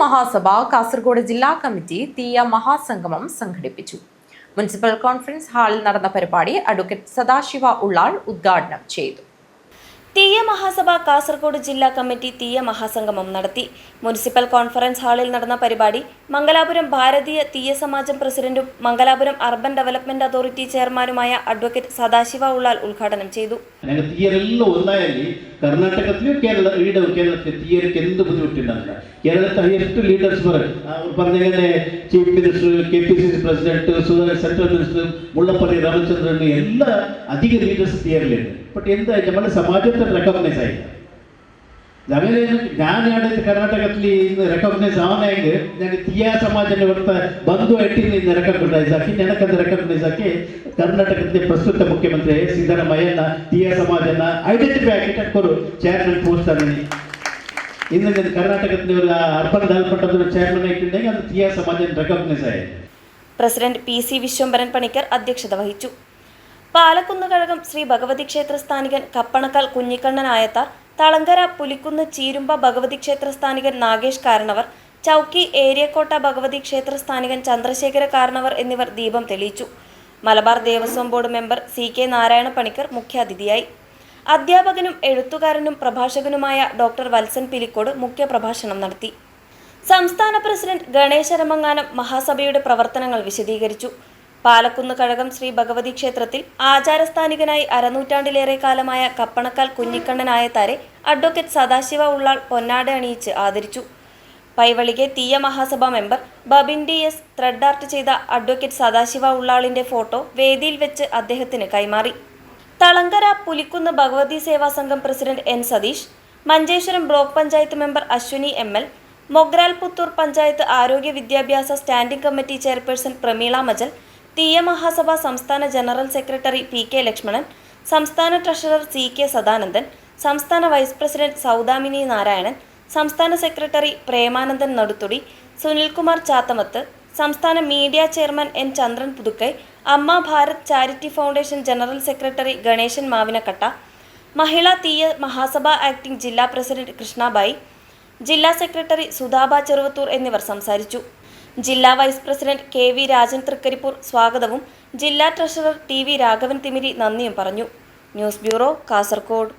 മഹാസഭ കാസർഗോഡ് ജില്ലാ കമ്മിറ്റി തീയ മഹാസംഗമം സംഘടിപ്പിച്ചു. മുനിസിപ്പൽ കോൺഫറൻസ് ഹാളിൽ നടന്ന പരിപാടി അഡ്വക്കേറ്റ് സദാശിവ ഉള്ളാൾ ഉദ്ഘാടനം ചെയ്തു. തീയ മഹാസഭ കാസർഗോഡ് ജില്ലാ കമ്മിറ്റി തീയ മഹാസംഗമം നടത്തി. മുനിസിപ്പൽ കോൺഫറൻസ് ഹാളിൽ നടന്ന പരിപാടി മംഗലാപുരം ഭാരതീയ തീയ സമാജം പ്രസിഡന്റും മംഗലാപുരം അർബൻ ഡെവലപ്മെന്റ് അതോറിറ്റി ചെയർമാനുമായ അഡ്വക്കേറ്റ് സദാശിവ ഉള്ളാൽ ഉദ്ഘാടനം ചെയ്തു. തീയരെല്ലാം chief minister K P C C president Ramachandran leaders എന്താ സമാജം तर रेकॉग्नाईज आहे ಆಮೇಲೆ ಜ್ಞಾನ ಹೇಳೈತೆ ಕರ್ನಾಟಕದಲ್ಲಿ ಇನ್ನು ರೆಕಗ್ನೈಸ್ ಅವನ ಹೆಂಗೆ ನನಗೆ ತಿಯಾ ಸಮಾಜ ಬರ್ತಾ ಬಂದು ಎಟ್ಟಿನ ಇನ್ನು ರೆಕಗ್ನೈಸ್ ಹಾಕಿ ನೆನಕಂದ ರೆಕಗ್ನೈಸ್ ಹಾಕಿ ಕರ್ನಾಟಕದ ಪ್ರಸ್ತುತ ಮುಖ್ಯಮಂತ್ರಿ ಸಿದ್ದರಾಮಯ್ಯನ, ತಿಯಾ ಸಮಾಜನ ಐಡೆಂಟಿಫೈ ಹಾಕಿಟ್ಟು ಕೊರು ಚೇರ್ಮನ್ ಪೋಸ್ಟ್ ಅಲ್ಲಿ ಇನ್ನು ನಾನು ಕರ್ನಾಟಕದ ಅರ್ಬನ್ ಡೆವಲಪ್ಮೆಂಟ್ ಚೇರ್ಮನ್ ಆಗಿ ಅದು ತಿಯಾ ಸಮಾಜ ರೆಕಗ್ನೈಸ್ ಆಗಿದೆ president P C Vishwambharan Panicker ಅಧ್ಯಕ್ಷತೆ ವಹಿಸು പാലക്കുന്ന് കഴകം ശ്രീ ഭഗവതി ക്ഷേത്ര സ്ഥാനികൻ കപ്പണക്കൽ കുഞ്ഞിക്കണ്ണൻ ആയത്താർ തളങ്കര പുലിക്കുന്ന് ചീരുമ്പ ഭഗവതി ക്ഷേത്ര സ്ഥാനികൻ നാഗേഷ് കാരണവർ ചൗക്കി ഏരിയക്കോട്ട ഭഗവതി ക്ഷേത്ര സ്ഥാനികൻ ചന്ദ്രശേഖര കാരണവർ എന്നിവർ ദീപം തെളിയിച്ചു. Malabar Devaswom board member C K Narayana Panicker മുഖ്യാതിഥിയായി. അധ്യാപകനും എഴുത്തുകാരനും പ്രഭാഷകനുമായ ഡോക്ടർ വത്സൻ പിലിക്കോട് മുഖ്യപ്രഭാഷണം നടത്തി. സംസ്ഥാന പ്രസിഡന്റ് ഗണേശ രമങ്ങാനം മഹാസഭയുടെ പ്രവർത്തനങ്ങൾ വിശദീകരിച്ചു. പാലക്കുന്ന് കഴകം ശ്രീ ഭഗവതി ക്ഷേത്രത്തിൽ ആചാരസ്ഥാനികനായി അരനൂറ്റാണ്ടിലേറെ കാലമായ കപ്പണക്കാൽ കുഞ്ഞിക്കണ്ണനായ താരെ അഡ്വക്കേറ്റ് സദാശിവ ഉള്ളാൾ പൊന്നാട അണിയിച്ച് ആദരിച്ചു. Paivalike Thiyya Mahasabha member Babin D S thread art ചെയ്ത അഡ്വക്കേറ്റ് സദാശിവ ഉള്ളാളിന്റെ ഫോട്ടോ വേദിയിൽ വെച്ച് അദ്ദേഹത്തിന് കൈമാറി. Thalangara Pulikkunnu Bhagavathi Seva Sangham president N Satheesh Manjeshwaram block panchayat member Ashwini M L Mogral Puthur panchayat ആരോഗ്യ വിദ്യാഭ്യാസ standing committee chairperson Pramila Majal Thiyya Mahasabha സംസ്ഥാന general secretary P K Lakshmanan സംസ്ഥാന treasurer C K Sadanandan സംസ്ഥാന vice president Saudamini Narayanan സംസ്ഥാന secretary Premanandan Naduthudi Sunilkumar Chathamath സംസ്ഥാന media chairman N Chandran Puthukkai Amma Bharat charity foundation general secretary Ganeshan Mavinakatta Mahila Thiyya Mahasabha acting ജില്ലാ president Krishnabai ജില്ലാ secretary സുധാബ Cheruvathur എന്നിവർ സംസാരിച്ചു. ജില്ലാ vice president K V Rajan Thrikaripur സ്വാഗതവും ജില്ലാ treasurer T V Raghavan Thimiri നന്ദിയും പറഞ്ഞു. News bureau Kasaragod